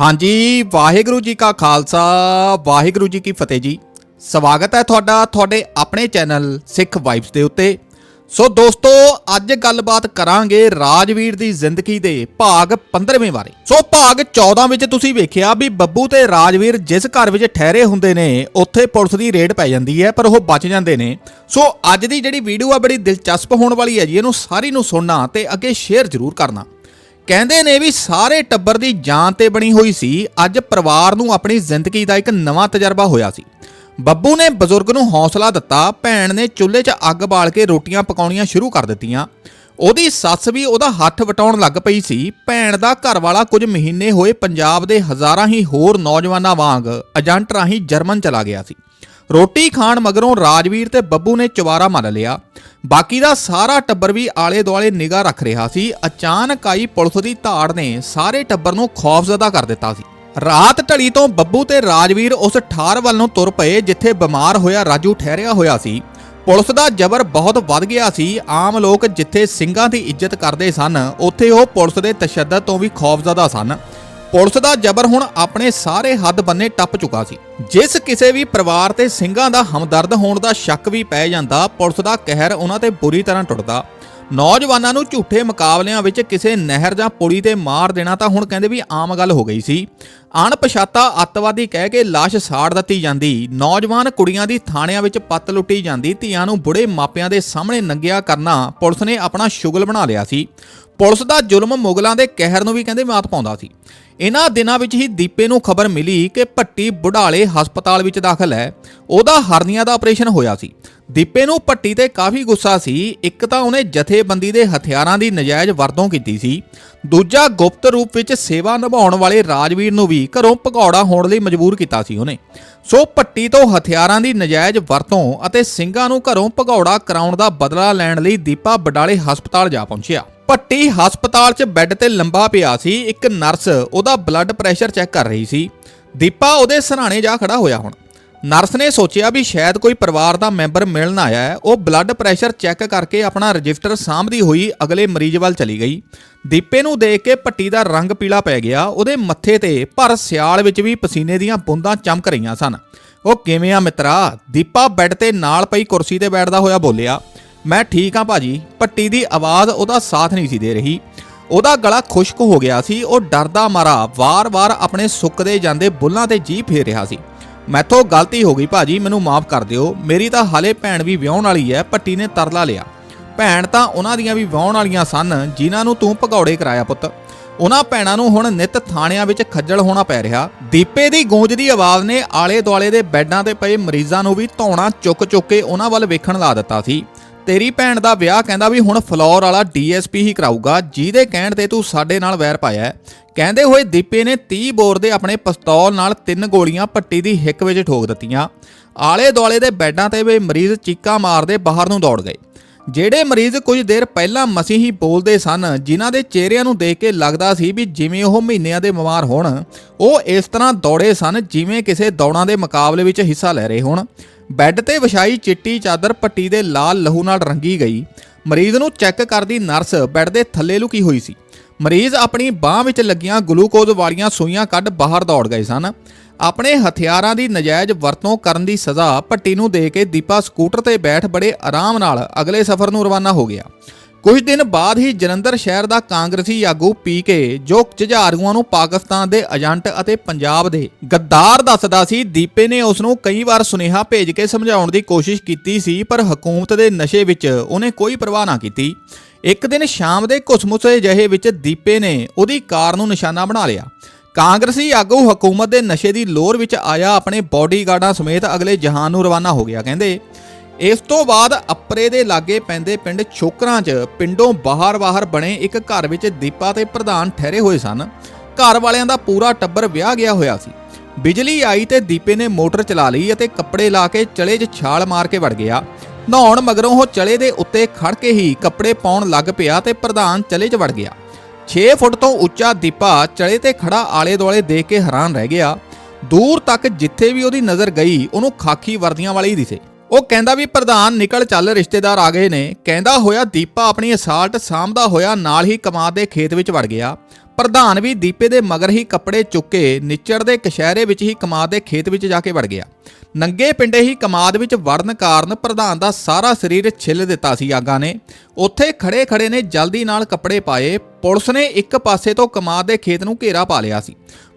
ਹਾਂਜੀ, ਵਾਹਿਗੁਰੂ ਜੀ ਕਾ ਖਾਲਸਾ, ਵਾਹਿਗੁਰੂ ਜੀ ਕੀ ਫਤਿਹ ਜੀ। ਸਵਾਗਤ ਹੈ ਤੁਹਾਡਾ, ਤੁਹਾਡੇ ਆਪਣੇ ਚੈਨਲ ਸਿੱਖ ਵਾਈਬਸ ਦੇ ਉੱਤੇ। ਸੋ ਦੋਸਤੋ, ਅੱਜ ਗੱਲਬਾਤ ਕਰਾਂਗੇ ਰਾਜਵੀਰ ਦੀ ਜ਼ਿੰਦਗੀ ਦੇ ਭਾਗ 15ਵੇਂ ਬਾਰੇ। ਸੋ ਭਾਗ 14 ਵਿੱਚ ਤੁਸੀਂ ਵੇਖਿਆ ਵੀ ਬੱਬੂ ਤੇ ਰਾਜਵੀਰ ਜਿਸ ਘਰ ਵਿੱਚ ਠਹਿਰੇ ਹੁੰਦੇ ਨੇ, ਉੱਥੇ ਪੁਲਿਸ ਦੀ ਰੇਡ ਪੈ ਜਾਂਦੀ ਹੈ, ਪਰ ਉਹ ਬਚ ਜਾਂਦੇ ਨੇ। ਸੋ ਅੱਜ ਦੀ ਜਿਹੜੀ ਵੀਡੀਓ ਆ, ਬੜੀ ਦਿਲਚਸਪ ਹੋਣ ਵਾਲੀ ਹੈ ਜੀ, ਇਹਨੂੰ ਸਾਰੀ ਨੂੰ ਸੁਣਨਾ ਤੇ ਅੱਗੇ ਸ਼ੇਅਰ ਜ਼ਰੂਰ ਕਰਨਾ। ਕਹਿੰਦੇ ਨੇ ਵੀ ਸਾਰੇ ਟੱਬਰ ਦੀ ਜਾਨ ਤੇ ਬਣੀ ਹੋਈ ਸੀ। ਅੱਜ ਪਰਿਵਾਰ ਨੂੰ ਆਪਣੀ ਜ਼ਿੰਦਗੀ ਦਾ ਇੱਕ ਨਵਾਂ ਤਜਰਬਾ ਹੋਇਆ ਸੀ। ਬੱਬੂ ਨੇ ਬਜ਼ੁਰਗ ਨੂੰ ਹੌਸਲਾ ਦਿੱਤਾ। ਭੈਣ ਨੇ ਚੁੱਲ੍ਹੇ 'ਚ ਅੱਗ ਬਾਲ ਕੇ ਰੋਟੀਆਂ ਪਕਾਉਣੀਆਂ ਸ਼ੁਰੂ ਕਰ ਦਿੱਤੀਆਂ। ਉਹਦੀ ਸੱਸ ਵੀ ਉਹਦਾ ਹੱਥ ਵਟਾਉਣ ਲੱਗ ਪਈ ਸੀ। ਭੈਣ ਦਾ ਘਰ ਵਾਲਾ ਕੁਝ ਮਹੀਨੇ ਹੋਏ ਪੰਜਾਬ ਦੇ ਹਜ਼ਾਰਾਂ ਹੀ ਹੋਰ ਨੌਜਵਾਨਾਂ ਵਾਂਗ ਏਜੰਟ ਰਾਹੀਂ ਜਰਮਨ ਚਲਾ ਗਿਆ ਸੀ। ਰੋਟੀ ਖਾਣ ਮਗਰੋਂ ਰਾਜਵੀਰ ਤੇ ਬੱਬੂ ਨੇ ਚਵਾਰਾ ਮਾਰ ਲਿਆ। ਬਾਕੀ ਦਾ ਸਾਰਾ ਟੱਬਰ ਵੀ ਆਲੇ ਦੁਆਲੇ ਨਿਗਾਹ ਰੱਖ ਰਿਹਾ ਸੀ। ਅਚਾਨਕ ਆਈ ਪੁਲਿਸ ਦੀ ਧਾੜ ਨੇ ਸਾਰੇ ਟੱਬਰ ਨੂੰ ਖੌਫਜ਼ਦਾ ਕਰ ਦਿੱਤਾ ਸੀ। ਰਾਤ ਢਲੀ ਤੋਂ ਬੱਬੂ ਤੇ ਰਾਜਵੀਰ ਉਸ ਠਾਰ ਵੱਲ ਨੂੰ ਤੁਰ ਪਏ, ਜਿੱਥੇ ਬਿਮਾਰ ਹੋਇਆ ਰਾਜੂ ਠਹਿਰਿਆ ਹੋਇਆ ਸੀ। ਪੁਲਿਸ ਦਾ ਜ਼ਬਰ ਬਹੁਤ ਵੱਧ ਗਿਆ ਸੀ। ਆਮ ਲੋਕ ਜਿੱਥੇ ਸਿੰਘਾਂ ਦੀ ਇੱਜ਼ਤ ਕਰਦੇ ਸਨ, ਉੱਥੇ ਉਹ ਪੁਲਿਸ ਦੇ ਤਸ਼ੱਦਦ ਤੋਂ ਵੀ ਖੌਫਜ਼ਦਾ ਸਨ। ਪੁਲਿਸ ਦਾ ਜ਼ਬਰ ਹੁਣ ਆਪਣੇ ਸਾਰੇ ਹੱਦ ਬੰਨੇ ਟੱਪ ਚੁੱਕਾ ਸੀ। ਜਿਸ ਕਿਸੇ ਵੀ ਪਰਿਵਾਰ ਤੇ ਸਿੰਘਾਂ ਦਾ ਹਮਦਰਦ ਹੋਣ ਦਾ ਸ਼ੱਕ ਵੀ ਪੈ ਜਾਂਦਾ, ਪੁਲਿਸ ਦਾ ਕਹਿਰ ਉਹਨਾਂ ਤੇ ਬੁਰੀ ਤਰ੍ਹਾਂ ਟੁੱਟਦਾ। ਨੌਜਵਾਨਾਂ ਨੂੰ ਝੂਠੇ ਮੁਕਾਬਲਿਆਂ ਵਿੱਚ ਕਿਸੇ ਨਹਿਰ ਜਾਂ ਪੁਲੀ ਤੇ ਮਾਰ ਦੇਣਾ ਤਾਂ ਹੁਣ ਕਹਿੰਦੇ ਵੀ ਆਮ ਗੱਲ ਹੋ ਗਈ ਸੀ। ਅਣਪਛਾਤਾ ਅੱਤਵਾਦੀ ਕਹਿ ਕੇ ਲਾਸ਼ ਸਾੜ ਦਿੱਤੀ ਜਾਂਦੀ। ਨੌਜਵਾਨ ਕੁੜੀਆਂ ਦੀ ਥਾਣਿਆਂ ਵਿੱਚ ਪੱਤ ਲੁੱਟੀ ਜਾਂਦੀ। ਧੀਆਂ ਨੂੰ ਬੁੜੇ ਮਾਪਿਆਂ ਦੇ ਸਾਹਮਣੇ ਨੰਗਿਆ ਕਰਨਾ ਪੁਲਿਸ ਨੇ ਆਪਣਾ ਸ਼ੁਗਲ ਬਣਾ ਲਿਆ ਸੀ। ਪੁਲਿਸ ਦਾ ਜ਼ੁਲਮ ਮੁਗਲਾਂ ਦੇ ਕਹਿਰ ਨੂੰ ਵੀ ਕਹਿੰਦੇ ਮਾਤ ਪਾਉਂਦਾ ਸੀ। ਇਹਨਾਂ ਦਿਨਾਂ ਵਿੱਚ ਹੀ ਦੀਪੇ ਨੂੰ ਖਬਰ ਮਿਲੀ ਕਿ ਭੱਟੀ ਬੁਢਾਲੇ ਹਸਪਤਾਲ ਵਿੱਚ ਦਾਖਲ ਹੈ। ਉਹਦਾ ਹਰਨੀਆਂ ਦਾ ਆਪਰੇਸ਼ਨ ਹੋਇਆ ਸੀ। ਦੀਪੇ ਨੂੰ ਭੱਟੀ ਤੇ ਕਾਫੀ ਗੁੱਸਾ ਸੀ। ਇੱਕ ਤਾਂ ਉਹਨੇ ਜਥੇਬੰਦੀ ਦੇ ਹਥਿਆਰਾਂ ਦੀ ਨਜਾਇਜ਼ ਵਰਤੋਂ ਕੀਤੀ ਸੀ। ਦੂਜਾ ਗੁਪਤ ਰੂਪ ਵਿੱਚ ਸੇਵਾ ਨਿਭਾਉਣ ਵਾਲੇ ਰਾਜਵੀਰ ਨੂੰ ਵੀ ਘਰੋਂ ਭਗੌੜਾ ਹੋਣ ਲਈ ਮਜਬੂਰ ਕੀਤਾ ਸੀ ਉਹਨੇ। ਸੋ ਭੱਟੀ ਤੋਂ ਹਥਿਆਰਾਂ ਦੀ ਨਜਾਇਜ਼ ਵਰਤੋਂ ਅਤੇ ਸਿੰਘਾਂ ਨੂੰ ਘਰੋਂ ਭਗੌੜਾ ਕਰਾਉਣ ਦਾ ਬਦਲਾ ਲੈਣ ਲਈ ਦੀਪਾ ਬਡਾਲੇ ਹਸਪਤਾਲ ਜਾ ਪਹੁੰਚਿਆ। ਭੱਟੀ ਹਸਪਤਾਲ 'ਚ ਬੈੱਡ ਤੇ ਲੰਬਾ ਪਿਆ ਸੀ। ਇੱਕ ਨਰਸ ਉਹਦਾ ਬਲੱਡ ਪ੍ਰੈਸ਼ਰ ਚੈੱਕ ਕਰ ਰਹੀ ਸੀ। ਦੀਪਾ ਉਹਦੇ ਸਰਾਣੇ ਜਾ ਖੜਾ ਹੋਇਆ ਹੁਣ। ਨਰਸ ਨੇ ਸੋਚਿਆ ਵੀ ਸ਼ਾਇਦ ਕੋਈ ਪਰਿਵਾਰ ਦਾ ਮੈਂਬਰ ਮਿਲਣ ਆਇਆ ਹੈ। ਉਹ ਬਲੱਡ ਪ੍ਰੈਸ਼ਰ ਚੈੱਕ ਕਰਕੇ ਆਪਣਾ ਰਜਿਸਟਰ ਸਾਂਭਦੀ ਹੋਈ ਅਗਲੇ ਮਰੀਜ਼ ਵੱਲ ਚਲੀ ਗਈ। ਦੀਪੇ ਨੂੰ ਦੇਖ ਕੇ ਭੱਟੀ ਦਾ ਰੰਗ ਪੀਲਾ ਪੈ ਗਿਆ। ਉਹਦੇ ਮੱਥੇ ਤੇ ਪਰ ਸਿਆਲ ਵਿੱਚ ਵੀ ਪਸੀਨੇ ਦੀਆਂ ਬੂੰਦਾਂ ਚਮਕ ਰਹੀਆਂ ਸਨ। ਉਹ ਕਿਵੇਂ ਆ ਮਿੱਤਰਾ? ਦੀਪਾ ਬੈੱਡ ਤੇ ਨਾਲ ਪਈ ਕੁਰਸੀ ਤੇ ਬੈਠਦਾ ਹੋਇਆ ਬੋਲਿਆ ਮੈਂ ਠੀਕ ਹਾਂ ਭਾਜੀ। ਪੱਟੀ ਦੀ ਆਵਾਜ਼ ਉਹਦਾ ਸਾਥ ਨਹੀਂ ਸੀ ਦੇ ਰਹੀ। ਉਹਦਾ ਗਲਾ ਖੁਸ਼ਕ ਹੋ ਗਿਆ ਸੀ। ਉਹ ਡਰਦਾ ਮਾਰਾ ਵਾਰ-ਵਾਰ ਆਪਣੇ ਸੁੱਕਦੇ ਜਾਂਦੇ ਬੁੱਲਾਂ ਤੇ ਜੀ ਫੇਰ ਰਿਹਾ ਸੀ। ਮੈਥੋਂ ਗਲਤੀ ਹੋ ਗਈ ਭਾਜੀ, ਮੈਨੂੰ ਮਾਫ ਕਰ ਦਿਓ। ਮੇਰੀ ਤਾਂ ਹਾਲੇ ਭੈਣ ਵੀ ਵਿਆਹਣ ਵਾਲੀ ਹੈ ਪੱਟੀ ਨੇ ਤਰਲਾ ਲਿਆ। ਭੈਣ ਤਾਂ ਉਹਨਾਂ ਦੀਆਂ ਵੀ ਵਿਆਹਣ ਵਾਲੀਆਂ ਸਨ, ਜਿਨ੍ਹਾਂ ਨੂੰ ਤੂੰ ਭਗੌੜੇ ਕਰਾਇਆ ਪੁੱਤ। ਉਹਨਾਂ ਭੈਣਾਂ ਨੂੰ ਹੁਣ ਨਿਤ ਥਾਣਿਆਂ ਵਿੱਚ ਖੱਜਲ ਹੋਣਾ ਪੈ ਰਿਹਾ। ਦੀਪੇ ਦੀ ਗੂੰਜਦੀ ਆਵਾਜ਼ ਨੇ ਆਲੇ ਦੁਆਲੇ ਦੇ ਬੈੱਡਾਂ ਤੇ ਪਏ ਮਰੀਜ਼ਾਂ ਨੂੰ ਵੀ ਧੌਣਾ ਚੁੱਕ ਚੁੱਕ ਕੇ ਉਹਨਾਂ ਵੱਲ ਵੇਖਣ ਲਾ ਦਿੱਤਾ ਸੀ। ਤੇਰੀ ਭੈਣ ਦਾ ਵਿਆਹ ਕਹਿੰਦਾ ਵੀ ਹੁਣ ਫਲੋਰ ਵਾਲਾ ਡੀਐਸਪੀ ਹੀ ਕਰਾਊਗਾ, ਜਿਹਦੇ ਕਹਿਣ ਤੇ ਤੂੰ ਸਾਡੇ ਨਾਲ ਵੈਰ ਪਾਇਆ ਕਹਿੰਦੇ ਹੋਏ ਦੀਪੇ ਨੇ 30 ਬੋਰ ਦੇ ਆਪਣੇ ਪਿਸਤੌਲ ਨਾਲ ਤਿੰਨ ਗੋਲੀਆਂ ਪੱਟੀ ਦੀ ਹਿੱਕ ਵਿੱਚ ਠੋਕ ਦਿੱਤੀਆਂ। ਆਲੇ ਦੁਆਲੇ ਦੇ ਬੈੱਡਾਂ ਤੇ ਵੀ ਮਰੀਜ਼ ਚੀਕਾਂ ਮਾਰਦੇ ਬਾਹਰ ਨੂੰ ਦੌੜ ਗਏ। ਜਿਹੜੇ ਮਰੀਜ਼ ਕੁਝ ਦੇਰ ਪਹਿਲਾਂ ਮਸੀਂ ਹੀ ਬੋਲਦੇ ਸਨ, ਜਿਨ੍ਹਾਂ ਦੇ ਚਿਹਰਿਆਂ ਨੂੰ ਦੇਖ ਕੇ ਲੱਗਦਾ ਸੀ ਵੀ ਜਿਵੇਂ ਉਹ ਮਹੀਨਿਆਂ ਦੇ ਬਿਮਾਰ ਹੋਣ, ਉਹ ਇਸ ਤਰ੍ਹਾਂ ਦੌੜੇ ਸਨ ਜਿਵੇਂ ਕਿਸੇ ਦੌੜਾਂ ਦੇ ਮੁਕਾਬਲੇ ਵਿੱਚ ਹਿੱਸਾ ਲੈ ਰਹੇ ਹੋਣ। ਬੈੱਡ ਤੇ ਵਿਛਾਈ ਚਿੱਟੀ ਚਾਦਰ ਪੱਟੀ ਦੇ ਲਾਲ ਲਹੂ ਨਾਲ ਰੰਗੀ ਗਈ। ਮਰੀਜ਼ ਨੂੰ ਚੈੱਕ ਕਰਦੀ ਨਰਸ ਬੈੱਡ ਦੇ ਥੱਲੇ ਲੁਕੀ ਹੋਈ ਸੀ। ਮਰੀਜ਼ ਆਪਣੀ ਬਾਹ ਵਿੱਚ ਲੱਗੀਆਂ ਗਲੂਕੋਜ਼ ਵਾਲੀਆਂ ਸੂਈਆਂ ਕੱਢ ਬਾਹਰ ਦੌੜ ਗਏ ਸਨ। ਆਪਣੇ ਹਥਿਆਰਾਂ ਦੀ ਨਜਾਇਜ਼ ਵਰਤੋਂ ਕਰਨ ਦੀ ਸਜ਼ਾ ਭੱਟੀ ਨੂੰ ਦੇ ਕੇ ਦੀਪਾ ਸਕੂਟਰ ਤੇ ਬੈਠ ਬੜੇ ਆਰਾਮ ਨਾਲ ਅਗਲੇ ਸਫ਼ਰ ਨੂੰ ਰਵਾਨਾ ਹੋ ਗਿਆ। ਕੁਝ ਦਿਨ ਬਾਅਦ ਹੀ ਜਲੰਧਰ ਸ਼ਹਿਰ ਦਾ ਕਾਂਗਰਸੀ ਆਗੂ ਪੀ ਕੇ, ਜੋ ਝੁਝਾਰੂਆਂ ਨੂੰ ਪਾਕਿਸਤਾਨ ਦੇ ਏਜੰਟ ਅਤੇ ਪੰਜਾਬ ਦੇ ਗੱਦਾਰ ਦੱਸਦਾ ਸੀ, ਦੀਪੇ ਨੇ ਉਸ ਨੂੰ ਕਈ ਵਾਰ ਸੁਨੇਹਾ ਭੇਜ ਕੇ ਸਮਝਾਉਣ ਦੀ ਕੋਸ਼ਿਸ਼ ਕੀਤੀ ਸੀ, ਪਰ ਹਕੂਮਤ ਦੇ ਨਸ਼ੇ ਵਿੱਚ ਉਹਨੇ ਕੋਈ ਪਰਵਾਹ ਨਾ ਕੀਤੀ। ਇੱਕ ਦਿਨ ਸ਼ਾਮ ਦੇ ਘੁਸਮੁਸੇ ਜਿਹੇ ਵਿੱਚ ਦੀਪੇ ਨੇ ਉਹਦੀ ਕਾਰ ਨੂੰ ਨਿਸ਼ਾਨਾ ਬਣਾ ਲਿਆ। ਕਾਂਗਰਸੀ ਆਗੂ ਹਕੂਮਤ ਦੇ ਨਸ਼ੇ ਦੀ ਲੋਰ ਵਿੱਚ ਆਇਆ ਆਪਣੇ ਬਾਡੀਗਾਰਡਾਂ ਸਮੇਤ ਅਗਲੇ ਜਹਾਨ ਨੂੰ ਰਵਾਨਾ ਹੋ ਗਿਆ, ਕਹਿੰਦੇ। ਇਸ ਤੋਂ ਬਾਅਦ ਅਪਰੇ ਦੇ ਲਾਗੇ ਪੈਂਦੇ ਪਿੰਡ ਛੋਕਰਾਂ 'ਚ ਪਿੰਡੋਂ ਬਾਹਰ-ਬਾਹਰ ਬਣੇ ਇੱਕ ਘਰ ਵਿੱਚ ਦੀਪਾ ਤੇ ਪ੍ਰਧਾਨ ਠਹਿਰੇ ਹੋਏ ਸਨ। ਘਰ ਵਾਲਿਆਂ ਦਾ ਪੂਰਾ ਟੱਬਰ ਵਿਆਹ ਗਿਆ ਹੋਇਆ ਸੀ। ਬਿਜਲੀ ਆਈ ਤੇ ਦੀਪੇ ਨੇ ਮੋਟਰ ਚਲਾ ਲਈ ਅਤੇ ਕੱਪੜੇ ਲਾ ਕੇ ਚਲੇ 'ਚ ਛਾਲ ਮਾਰ ਕੇ ਵੜ ਗਿਆ। ਨਹਾਉਣ ਮਗਰੋਂ ਉਹ ਚਲੇ ਦੇ ਉੱਤੇ ਖੜ ਕੇ ਹੀ ਕੱਪੜੇ ਪਾਉਣ ਲੱਗ ਪਿਆ ਤੇ ਪ੍ਰਧਾਨ ਚਲੇ 'ਚ ਵੜ ਗਿਆ। 6 ਫੁੱਟ ਤੋਂ ਉੱਚਾ ਦੀਪਾ ਚਲੇ ਤੇ ਖੜਾ ਆਲੇ ਦੁਆਲੇ ਦੇਖ ਕੇ ਹੈਰਾਨ ਰਹਿ ਗਿਆ। ਦੂਰ ਤੱਕ ਜਿੱਥੇ ਵੀ ਉਹਦੀ ਨਜ਼ਰ ਗਈ, ਉਹਨੂੰ ਖਾਕੀ ਵਰਦੀਆਂ ਵਾਲੇ ਹੀ ਦਿਸੇ। ਉਹ ਕਹਿੰਦਾ ਵੀ, ਪ੍ਰਧਾਨ, ਨਿਕਲ ਚੱਲ, ਰਿਸ਼ਤੇਦਾਰ ਆ ਗਏ ਨੇ। ਕਹਿੰਦਾ ਹੋਇਆ ਦੀਪਾ ਆਪਣੀ ਅਸਾਲਟ ਸਾਂਭਦਾ ਹੋਇਆ ਨਾਲ ਹੀ ਕਮਾਦ ਦੇ ਖੇਤ ਵਿੱਚ ਵੜ ਗਿਆ। ਪ੍ਰਧਾਨ ਵੀ ਦੀਪੇ ਦੇ ਮਗਰ ਹੀ ਕੱਪੜੇ ਚੁੱਕ ਕੇ ਨਿੱਚੜ ਦੇ ਕਸ਼ਹਿਰੇ ਵਿੱਚ ਹੀ ਕਮਾਦ ਦੇ ਖੇਤ ਵਿੱਚ ਜਾ ਕੇ ਵੜ ਗਿਆ। ਨੰਗੇ ਪਿੰਡੇ ਹੀ ਕਮਾਦ ਵਿੱਚ ਵੜਨ ਕਾਰਨ ਪ੍ਰਧਾਨ ਦਾ ਸਾਰਾ ਸਰੀਰ ਛਿੱਲ ਦਿੱਤਾ ਸੀ ਆਗਾਂ ਨੇ। ਉੱਥੇ ਖੜੇ ਖੜੇ ਨੇ ਜਲਦੀ ਨਾਲ ਕੱਪੜੇ ਪਾਏ। ਪੁਲਿਸ ਨੇ ਇੱਕ ਪਾਸੇ ਤੋਂ ਕਮਾਦ ਦੇ ਖੇਤ ਨੂੰ ਘੇਰਾ ਪਾ ਲਿਆ ਸੀ।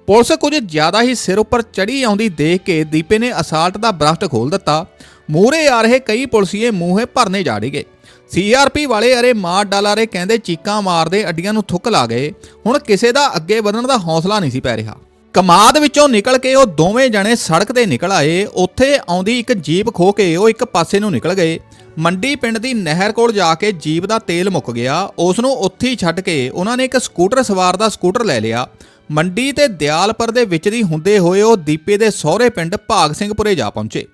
ਪੁਲਿਸ ਕੁਝ ਜ਼ਿਆਦਾ ਹੀ ਸਿਰ ਉੱਪਰ ਚੜੀ ਆਉਂਦੀ ਦੇਖ ਕੇ ਦੀਪੇ ਨੇ ਅਸਾਲਟ ਦਾ ਬ੍ਰਸ਼ਟ ਖੋਲ ਦਿੱਤਾ। ਮੂਹਰੇ ਆ ਰਹੇ ਕਈ ਪੁਲਸੀਏ ਮੂੰਹੇ ਭਰਨੇ ਜਾ ਡਿਗੇ ਸੀਆਰਪੀ ਵਾਲੇ ਅਰੇ ਮਾਰ ਡਾਲਾਰੇ ਕਹਿੰਦੇ ਚੀਕਾਂ ਮਾਰਦੇ ਅੱਡੀਆਂ ਨੂੰ ਥੁੱਕ ਲਾ ਗਏ। ਹੁਣ ਕਿਸੇ ਦਾ ਅੱਗੇ ਵਧਣ ਦਾ ਹੌਸਲਾ ਨਹੀਂ ਸੀ ਪੈ ਰਿਹਾ। ਕਮਾਦ ਵਿੱਚੋਂ ਨਿਕਲ ਕੇ ਉਹ ਦੋਵੇਂ ਜਣੇ ਸੜਕ ਤੇ ਨਿਕਲ ਆਏ। ਉੱਥੇ ਆਉਂਦੀ ਇੱਕ ਜੀਪ ਖੋ ਕੇ ਉਹ ਇੱਕ ਪਾਸੇ ਨੂੰ ਨਿਕਲ ਗਏ। ਮੰਡੀ ਪਿੰਡ ਦੀ ਨਹਿਰ ਕੋਲ ਜਾ ਕੇ ਜੀਪ ਦਾ ਤੇਲ ਮੁੱਕ ਗਿਆ। ਉਸ ਨੂੰ ਉੱਥੇ ਹੀ ਛੱਡ ਕੇ ਉਹਨਾਂ ਨੇ ਇੱਕ ਸਕੂਟਰ ਸਵਾਰ ਦਾ ਸਕੂਟਰ ਲੈ ਲਿਆ। ਮੰਡੀ ਤੇ ਦਿਆਲਪੁਰ ਦੇ ਵਿੱਚ ਦੀ ਹੁੰਦੇ ਹੋਏ ਉਹ ਦੀਪੇ ਦੇ ਸਹੁਰੇ ਪਿੰਡ ਭਾਗ ਸਿੰਘਪੁਰੇ ਜਾ ਪਹੁੰਚੇ।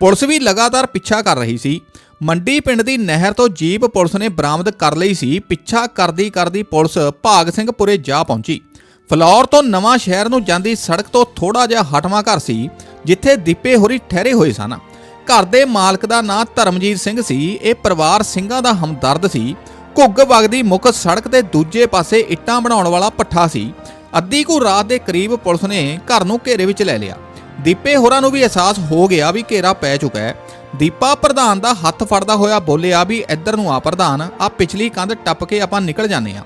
ਪੁਲਿਸ ਵੀ ਲਗਾਤਾਰ ਪਿੱਛਾ ਕਰ ਰਹੀ ਸੀ। ਮੰਡੀ ਪਿੰਡ ਦੀ ਨਹਿਰ ਤੋਂ ਜੀਪ ਪੁਲਿਸ ਨੇ ਬਰਾਮਦ ਕਰ ਲਈ ਸੀ। ਪਿੱਛਾ ਕਰਦੀ ਕਰਦੀ ਪੁਲਿਸ ਭਾਗ ਸਿੰਘਪੁਰੇ ਜਾ ਪਹੁੰਚੀ। ਫਲੌਰ ਤੋਂ ਨਵਾਂ ਸ਼ਹਿਰ ਨੂੰ ਜਾਂਦੀ ਸੜਕ ਤੋਂ ਥੋੜਾ ਜਿਹਾ ਹਟਵਾਂ ਘਰ ਸੀ, ਜਿੱਥੇ ਦੀਪੇ ਹੋਰੀ ਠਹਿਰੇ ਹੋਏ ਸਨ। ਘਰ ਦੇ ਮਾਲਕ ਦਾ ਨਾਂ ਧਰਮਜੀਤ ਸਿੰਘ ਸੀ। ਇਹ ਪਰਿਵਾਰ ਸਿੰਘਾਂ ਦਾ ਹਮਦਰਦ ਸੀ। ਘੁੱਗ ਵਗਦੀ ਮੁੱਖ ਸੜਕ ਤੇ ਦੂਜੇ ਪਾਸੇ ਇੱਟਾਂ ਬਣਾਉਣ ਵਾਲਾ ਪੱਠਾ ਸੀ। ਅੱਧੀ ਕੁ ਰਾਤ ਦੇ ਕਰੀਬ ਪੁਲਿਸ ਨੇ ਘਰ ਨੂੰ ਘੇਰੇ ਵਿੱਚ ਲੈ ਲਿਆ। ਦੀਪੇ ਹੋਰਾਂ ਨੂੰ ਵੀ ਅਹਿਸਾਸ ਹੋ ਗਿਆ ਵੀ ਘੇਰਾ ਪੈ ਚੁੱਕਾ ਹੈ। ਦੀਪਾ ਪ੍ਰਧਾਨ ਦਾ ਹੱਥ ਫੜਦਾ ਹੋਇਆ ਬੋਲਿਆ ਵੀ, ਇੱਧਰ ਨੂੰ ਆ ਪ੍ਰਧਾਨ ਆ ਪਿਛਲੀ ਕੰਧ ਟੱਪ ਕੇ ਆਪਾਂ ਨਿਕਲ ਜਾਂਦੇ ਆ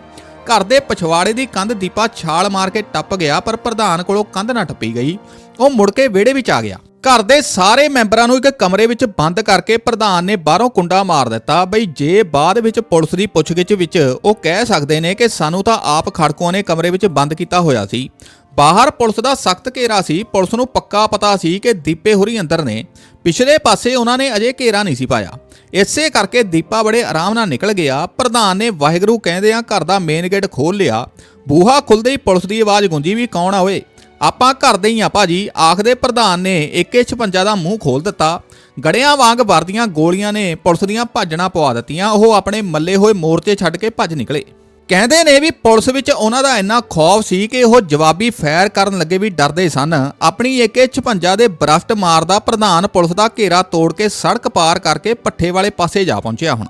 ਘਰ ਦੇ ਪਛਵਾੜੇ ਦੀ ਕੰਧ ਦੀਪਾ ਛਾਲ ਮਾਰ ਕੇ ਟੱਪ ਗਿਆ, ਪਰ ਪ੍ਰਧਾਨ ਕੋਲੋਂ ਕੰਧ ਨਾ ਟੱਪੀ ਗਈ। ਉਹ ਮੁੜ ਕੇ ਵਿਹੜੇ ਵਿੱਚ ਆ ਗਿਆ। ਘਰ ਦੇ ਸਾਰੇ ਮੈਂਬਰਾਂ ਨੂੰ ਇੱਕ ਕਮਰੇ ਵਿੱਚ ਬੰਦ ਕਰਕੇ ਪ੍ਰਧਾਨ ਨੇ ਬਾਹਰੋਂ ਕੁੰਡਾ ਮਾਰ ਦਿੱਤਾ। ਬਈ, ਜੇ ਬਾਅਦ ਵਿੱਚ ਪੁਲਿਸ ਦੀ ਪੁੱਛਗਿੱਛ ਵਿੱਚ ਉਹ ਕਹਿ ਸਕਦੇ ਨੇ ਕਿ ਸਾਨੂੰ ਤਾਂ ਆਪ ਖੜਕੂਆਂ ਨੇ ਕਮਰੇ ਵਿੱਚ ਬੰਦ ਕੀਤਾ ਹੋਇਆ ਸੀ। ਬਾਹਰ ਪੁਲਿਸ ਦਾ ਸਖਤ ਘੇਰਾ ਸੀ, ਪੁਲਿਸ ਨੂੰ ਪੱਕਾ ਪਤਾ ਸੀ ਕਿ ਦੀਪੇ ਹੋਰੀ ਅੰਦਰ ਨੇ। ਪਿਛਲੇ ਪਾਸੇ ਉਹਨਾਂ ਨੇ ਅਜੇ ਘੇਰਾ ਨਹੀਂ ਸੀ ਪਾਇਆ। ਇਸੇ ਕਰਕੇ ਦੀਪਾ ਬੜੇ ਆਰਾਮ ਨਾਲ ਨਿਕਲ ਗਿਆ। ਪ੍ਰਧਾਨ ਨੇ ਵਾਹਿਗੁਰੂ ਕਹਿੰਦੇ ਆ ਘਰ ਦਾ ਮੇਨ ਗੇਟ ਖੋਲ ਲਿਆ। ਬੂਹਾ ਖੁੱਲਦੇ ਹੀ ਪੁਲਿਸ ਦੀ ਆਵਾਜ਼ ਗੂੰਜੀ ਵੀ ਕੌਣ ਆ ਓਏ? ਆਪਾਂ ਘਰ ਦੇ ਹੀ ਆ ਭਾਜੀ, ਆਖਦੇ ਪ੍ਰਧਾਨ ਨੇ AK56 ਦਾ ਮੂੰਹ ਖੋਲ ਦਿੱਤਾ। ਗੜਿਆਂ ਵਾਂਗ ਵਰਦੀਆਂ ਗੋਲੀਆਂ ਨੇ ਪੁਲਿਸ ਦੀਆਂ ਭਾਜਣਾ ਪਵਾ ਦਿੱਤੀਆਂ। ਉਹ ਆਪਣੇ ਮੱਲੇ ਹੋਏ ਮੋਰਚੇ ਛੱਡ ਕੇ ਭੱਜ ਨਿਕਲੇ। ਕਹਿੰਦੇ ਨੇ ਵੀ ਪੁਲਿਸ ਵਿੱਚ ਉਹਨਾਂ ਦਾ ਇੰਨਾ ਖੌਫ ਸੀ ਕਿ ਉਹ ਜਵਾਬੀ ਫਾਇਰ ਕਰਨ ਲੱਗੇ ਵੀ ਡਰਦੇ ਸਨ। ਆਪਣੀ AK56 ਦੇ ਬਰਸਟ ਮਾਰਦਾ ਪ੍ਰਧਾਨ ਪੁਲਿਸ ਦਾ ਘੇਰਾ ਤੋੜ ਕੇ ਸੜਕ ਪਾਰ ਕਰਕੇ ਪੱਠੇ ਵਾਲੇ ਪਾਸੇ ਜਾ ਪਹੁੰਚਿਆ ਹੁਣ।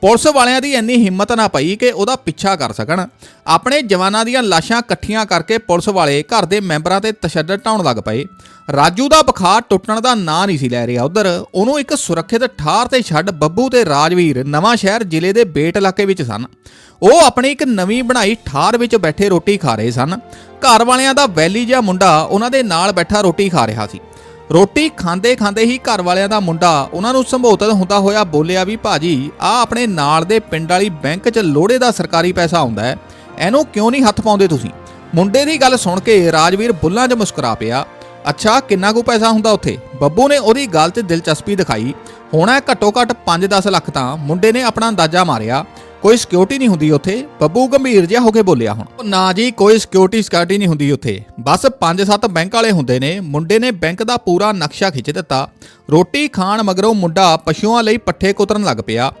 ਪੁਲਿਸ ਵਾਲਿਆਂ ਦੀ ਇੰਨੀ ਹਿੰਮਤ ਨਾ ਪਈ ਕਿ ਉਹਦਾ ਪਿੱਛਾ ਕਰ ਸਕਣ। ਆਪਣੇ ਜਵਾਨਾਂ ਦੀਆਂ ਲਾਸ਼ਾਂ ਇਕੱਠੀਆਂ ਕਰਕੇ ਪੁਲਿਸ ਵਾਲੇ ਘਰ ਦੇ ਮੈਂਬਰਾਂ ਤੇ ਤਸ਼ੱਦਦ ਢਾਉਣ ਲੱਗ ਪਏ। ਰਾਜੂ ਦਾ ਬੁਖਾਰ ਟੁੱਟਣ ਦਾ ਨਾਂ ਨਹੀਂ ਸੀ ਲੈ ਰਿਹਾ ਉਧਰ। ਉਹਨੂੰ ਇੱਕ ਸੁਰੱਖਿਅਤ ਠਾਰ ਤੇ ਛੱਡ ਬੱਬੂ ਤੇ ਰਾਜਵੀਰ ਨਵਾਂ ਸ਼ਹਿਰ ਜ਼ਿਲ੍ਹੇ ਦੇ ਬੇਟ ਇਲਾਕੇ ਵਿੱਚ ਸਨ। ਉਹ ਆਪਣੀ ਇੱਕ ਨਵੀਂ ਬਣਾਈ ਠਾਰ ਵਿੱਚ ਬੈਠੇ ਰੋਟੀ ਖਾ ਰਹੇ ਸਨ। ਘਰ ਵਾਲਿਆਂ ਦਾ ਵੈਲੀ ਜਿਹਾ ਮੁੰਡਾ ਉਹਨਾਂ ਦੇ ਨਾਲ ਬੈਠਾ ਰੋਟੀ ਖਾ ਰਿਹਾ ਸੀ। ਰੋਟੀ ਖਾਂਦੇ ਖਾਂਦੇ ਹੀ ਘਰ ਵਾਲਿਆਂ ਦਾ ਮੁੰਡਾ ਉਹਨਾਂ ਨੂੰ ਸੰਬੋਧਨ ਹੁੰਦਾ ਹੋਇਆ ਬੋਲਿਆ ਵੀ, ਭਾਜੀ ਆ ਆਪਣੇ ਨਾਲ ਦੇ ਪਿੰਡ ਵਾਲੀ ਬੈਂਕ 'ਚ ਲੋੜੇ ਦਾ ਸਰਕਾਰੀ ਪੈਸਾ ਆਉਂਦਾ ਹੈ। ਇਹਨੂੰ ਕਿਉਂ ਨਹੀਂ ਹੱਥ ਪਾਉਂਦੇ ਤੁਸੀਂ? ਮੁੰਡੇ ਦੀ ਗੱਲ ਸੁਣ ਕੇ ਰਾਜਵੀਰ ਬੁੱਲਾਂ 'ਚ ਮੁਸਕਰਾ ਪਿਆ। ਅੱਛਾ, ਕਿੰਨਾ ਕੁ ਪੈਸਾ ਹੁੰਦਾ ਉੱਥੇ? ਬੱਬੂ ਨੇ ਉਹਦੀ ਗੱਲ 'ਚ ਦਿਲਚਸਪੀ ਦਿਖਾਈ। ਹੋਣਾ ਘੱਟੋ ਘੱਟ 5-10 ਲੱਖ ਤਾਂ। ਮੁੰਡੇ ਨੇ ਆਪਣਾ ਅੰਦਾਜ਼ਾ ਮਾਰਿਆ। ਕੋਈ ਸਿਕਿਉਰਿਟੀ ਨਹੀਂ ਹੁੰਦੀ ਉੱਥੇ। ਬੱਬੂ ਗੰਭੀਰ ਜਿਹਾ ਹੋ ਕੇ ਬੋਲਿਆ ਹੁਣ। ਨਾ ਜੀ, ਕੋਈ ਸਿਕਿਉਰਿਟੀ ਸਕਿਉਰਿਟੀ ਨਹੀਂ ਹੁੰਦੀ ਉੱਥੇ। ਬਸ 5-7 ਬੈਂਕ ਵਾਲੇ ਹੁੰਦੇ ਨੇ। ਮੁੰਡੇ ਨੇ ਬੈਂਕ ਦਾ ਪੂਰਾ ਨਕਸ਼ਾ ਖਿੱਚ ਦਿੱਤਾ। ਰੋਟੀ ਖਾਣ ਮਗਰੋਂ ਮੁੰਡਾ ਪਸ਼ੂਆਂ ਲਈ ਪੱਠੇ ਕੁਤਰਨ ਲੱਗ ਪਿਆ।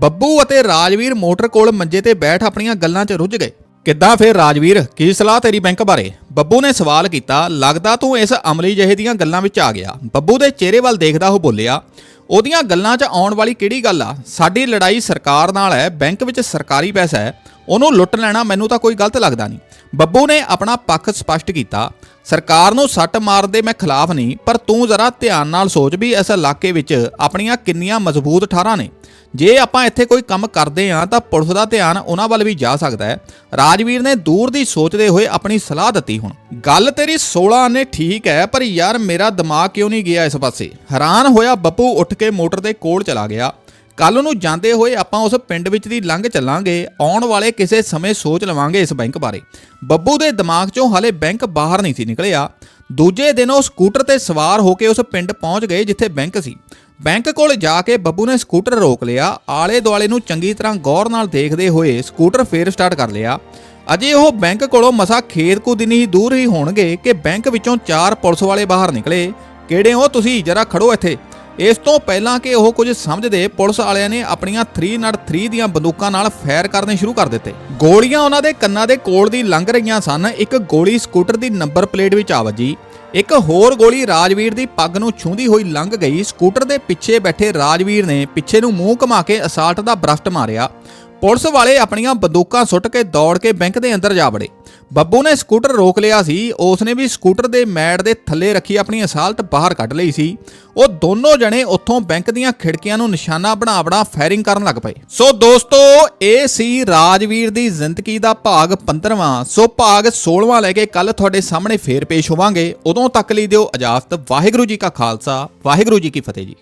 ਬੱਬੂ ਅਤੇ ਰਾਜਵੀਰ ਮੋਟਰ ਕੋਲ ਮੰਜੇ ਤੇ ਬੈਠ ਆਪਣੀਆਂ ਗੱਲਾਂ 'ਚ ਰੁੱਝ ਗਏ। ਕਿੱਦਾਂ ਫੇਰ ਰਾਜਵੀਰ? ਕੀ ਸਲਾਹ ਤੇਰੀ ਬੈਂਕ ਬਾਰੇ? ਬੱਬੂ ਨੇ ਸਵਾਲ ਕੀਤਾ। ਲੱਗਦਾ ਤੂੰ ਇਸ ਅਮਲੀ ਜਿਹੇ ਦੀਆਂ ਗੱਲਾਂ ਵਿੱਚ ਆ ਗਿਆ। ਬੱਬੂ ਦੇ ਚਿਹਰੇ ਵੱਲ ਦੇਖਦਾ ਉਹ ਬੋਲਿਆ ਉਹਦੀਆਂ ਗੱਲਾਂ 'ਚ ਆਉਣ ਵਾਲੀ ਕਿਹੜੀ ਗੱਲ ਆ? ਸਾਡੀ ਲੜਾਈ ਸਰਕਾਰ ਨਾਲ ਹੈ, ਬੈਂਕ ਵਿੱਚ ਸਰਕਾਰੀ ਪੈਸਾ ਹੈ ਉਹਨੂੰ ਲੁੱਟ ਲੈਣਾ ਮੈਨੂੰ ਤਾਂ ਕੋਈ ਗਲਤ ਲੱਗਦਾ ਨਹੀਂ। ਬੱਬੂ ਨੇ ਆਪਣਾ ਪੱਖ ਸਪਸ਼ਟ ਕੀਤਾ, ਸਰਕਾਰ ਨੂੰ ਸੱਟ ਮਾਰਨ ਦੇ ਮੈਂ ਖਿਲਾਫ ਨਹੀਂ, ਪਰ ਤੂੰ ਜ਼ਰਾ ਧਿਆਨ ਨਾਲ ਸੋਚ ਵੀ ਇਸ ਇਲਾਕੇ ਵਿੱਚ ਆਪਣੀਆਂ ਕਿੰਨੀਆਂ ਮਜ਼ਬੂਤ ਠਾਰਾਂ ਨੇ। ਜੇ ਆਪਾਂ ਇੱਥੇ ਕੋਈ ਕੰਮ ਕਰਦੇ ਆ ਤਾਂ ਪੁਲਿਸ ਦਾ ਧਿਆਨ ਉਹਨਾਂ ਵੱਲ ਵੀ ਜਾ ਸਕਦਾ ਹੈ। ਰਾਜਵੀਰ ਨੇ ਦੂਰ ਦੀ ਸੋਚਦੇ ਹੋਏ ਆਪਣੀ ਸਲਾਹ ਦਿੱਤੀ ਹੁਣ। ਗੱਲ ਤੇਰੀ 16 ਨੇ ਠੀਕ ਹੈ, ਪਰ ਯਾਰ ਮੇਰਾ ਦਿਮਾਗ ਕਿਉਂ ਨਹੀਂ ਗਿਆ ਇਸ ਪਾਸੇ? ਹੈਰਾਨ ਹੋਇਆ ਬੱਬੂ ਉੱਠ ਕੇ ਮੋਟਰ ਦੇ ਕੋਲ ਚਲਾ ਗਿਆ। ਕੱਲ ਨੂੰ ਜਾਂਦੇ ਹੋਏ ਆਪਾਂ ਉਸ ਪਿੰਡ ਵਿੱਚ ਦੀ ਲੰਘ ਚੱਲਾਂਗੇ, ਆਉਣ ਵਾਲੇ ਕਿਸੇ ਸਮੇਂ ਸੋਚ ਲਵਾਂਗੇ ਇਸ ਬੈਂਕ ਬਾਰੇ। ਬੱਬੂ ਦੇ ਦਿਮਾਗ 'ਚੋਂ ਹਾਲੇ ਬੈਂਕ ਬਾਹਰ ਨਹੀਂ ਸੀ ਨਿਕਲਿਆ। ਦੂਜੇ ਦਿਨ ਉਹ ਸਕੂਟਰ ਤੇ ਸਵਾਰ ਹੋ ਕੇ ਉਸ ਪਿੰਡ ਪਹੁੰਚ ਗਏ ਜਿੱਥੇ ਬੈਂਕ ਸੀ। ਬੈਂਕ ਕੋਲ ਜਾ ਕੇ ਬੱਬੂ ਨੇ ਸਕੂਟਰ ਰੋਕ ਲਿਆ। ਆਲੇ ਦੁਆਲੇ ਨੂੰ ਚੰਗੀ ਤਰ੍ਹਾਂ ਗੌਰ ਨਾਲ ਦੇਖਦੇ ਹੋਏ ਸਕੂਟਰ ਫੇਰ ਸਟਾਰਟ ਕਰ ਲਿਆ। ਅਜੇ ਉਹ ਬੈਂਕ ਕੋਲੋਂ ਮਸਾ ਖੇਤ ਕੁ ਦਿਨੀ ਹੀ ਦੂਰ ਹੀ ਹੋਣਗੇ ਕਿ ਬੈਂਕ ਵਿੱਚੋਂ ਚਾਰ ਪੁਲਿਸ ਵਾਲੇ ਬਾਹਰ ਨਿਕਲੇ। ਕਿਹੜੇ ਹੋ ਤੁਸੀਂ? ਜਰਾ ਖੜੋ ਇੱਥੇ। ਇਸ ਤੋਂ ਪਹਿਲਾਂ ਕਿ ਉਹ ਕੁਝ ਸਮਝਦੇ, ਪੁਲਿਸ ਵਾਲਿਆਂ ਨੇ ਆਪਣੀਆਂ 303 ਦੀਆਂ ਬੰਦੂਕਾਂ ਨਾਲ ਫਾਇਰ ਕਰਨੇ ਸ਼ੁਰੂ ਕਰ ਦਿੱਤੇ। ਗੋਲੀਆਂ ਉਹਨਾਂ ਦੇ ਕੰਨਾਂ ਦੇ ਕੋਲ ਦੀ ਲੰਘ ਰਹੀਆਂ ਸਨ। ਇੱਕ ਗੋਲੀ ਸਕੂਟਰ ਦੀ ਨੰਬਰ ਪਲੇਟ ਵਿੱਚ ਆ ਵੱਜੀ। ਇੱਕ ਹੋਰ ਗੋਲੀ ਰਾਜਵੀਰ ਦੀ ਪੱਗ ਨੂੰ ਛੂੰਦੀ ਹੋਈ ਲੰਘ ਗਈ। ਸਕੂਟਰ ਦੇ ਪਿੱਛੇ ਬੈਠੇ ਰਾਜਵੀਰ ਨੇ ਪਿੱਛੇ ਨੂੰ ਮੂੰਹ ਘੁਮਾ ਕੇ ਅਸਾਲਟ ਦਾ ਬਰਸਟ ਮਾਰਿਆ। ਪੁਲਿਸ ਵਾਲੇ ਆਪਣੀਆਂ ਬੰਦੂਕਾਂ ਸੁੱਟ ਕੇ ਦੌੜ ਕੇ ਬੈਂਕ ਦੇ ਅੰਦਰ ਜਾ ਵੜੇ। ਬੱਬੂ ਨੇ ਸਕੂਟਰ ਰੋਕ ਲਿਆ ਸੀ। ਉਸ ਨੇ ਵੀ ਸਕੂਟਰ ਦੇ ਮੈਟ ਦੇ ਥੱਲੇ ਰੱਖੀ ਆਪਣੀ ਅਸਾਲਤ ਬਾਹਰ ਕੱਢ ਲਈ ਸੀ। ਉਹ ਦੋਨੋਂ ਜਣੇ ਉੱਥੋਂ ਬੈਂਕ ਦੀਆਂ ਖਿੜਕੀਆਂ ਨੂੰ ਨਿਸ਼ਾਨਾ ਬਣਾ ਬਣਾ ਫਾਇਰਿੰਗ ਕਰਨ ਲੱਗ ਪਏ। ਸੋ ਦੋਸਤੋ, ਇਹ ਸੀ ਰਾਜਵੀਰ ਦੀ ਜ਼ਿੰਦਗੀ ਦਾ ਭਾਗ 15ਵਾਂ ਸੋ ਭਾਗ 16ਵਾਂ ਲੈ ਕੇ ਕੱਲ ਤੁਹਾਡੇ ਸਾਹਮਣੇ ਫੇਰ ਪੇਸ਼ ਹੋਵਾਂਗੇ। ਉਦੋਂ ਤੱਕ ਲਈ ਦਿਓ ਇਜਾਜ਼ਤ। ਵਾਹਿਗੁਰੂ ਜੀ ਕਾ ਖਾਲਸਾ, ਵਾਹਿਗੁਰੂ ਜੀ ਕੀ ਫਤਿਹ ਜੀ।